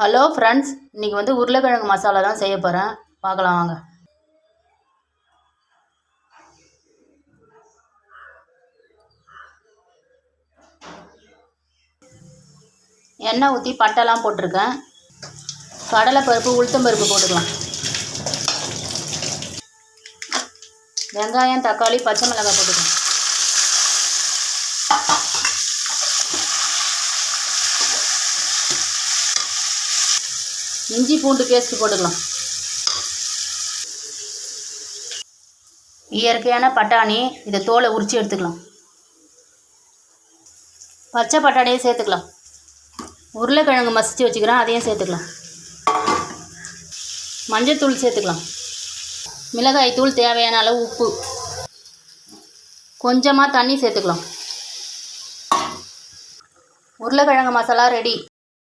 Hello friends இன்றைக்கி வந்து உருளைக்கிழங்கு மசாலா தான் செய்ய போகிறேன் பார்க்கலாம் வாங்க. எண்ணெய் ஊற்றி பட்டைலாம் போட்டிருக்கேன். கடலைப்பருப்பு உளுத்தம்பருப்பு போட்டுக்கலாம். வெங்காயம் தக்காளி பச்சை மிளகாய் போட்டுக்கலாம். இஞ்சி பூண்டு பேஸ்ட் போட்டுக்கலாம். இயற்கையான பட்டாணி இதை தோலை உரித்து எடுத்துக்கலாம். பச்சை பட்டாணியும் சேர்த்துக்கலாம். உருளைக்கிழங்கு மசித்து வச்சுக்கிறேன் அதையும் சேர்த்துக்கலாம். மஞ்சத்தூள் சேர்த்துக்கலாம். மிளகாய் தூள் தேவையான அளவு உப்பு. கொஞ்சமாக தண்ணி சேர்த்துக்கலாம். உருளைக்கிழங்கு மசாலா ரெடி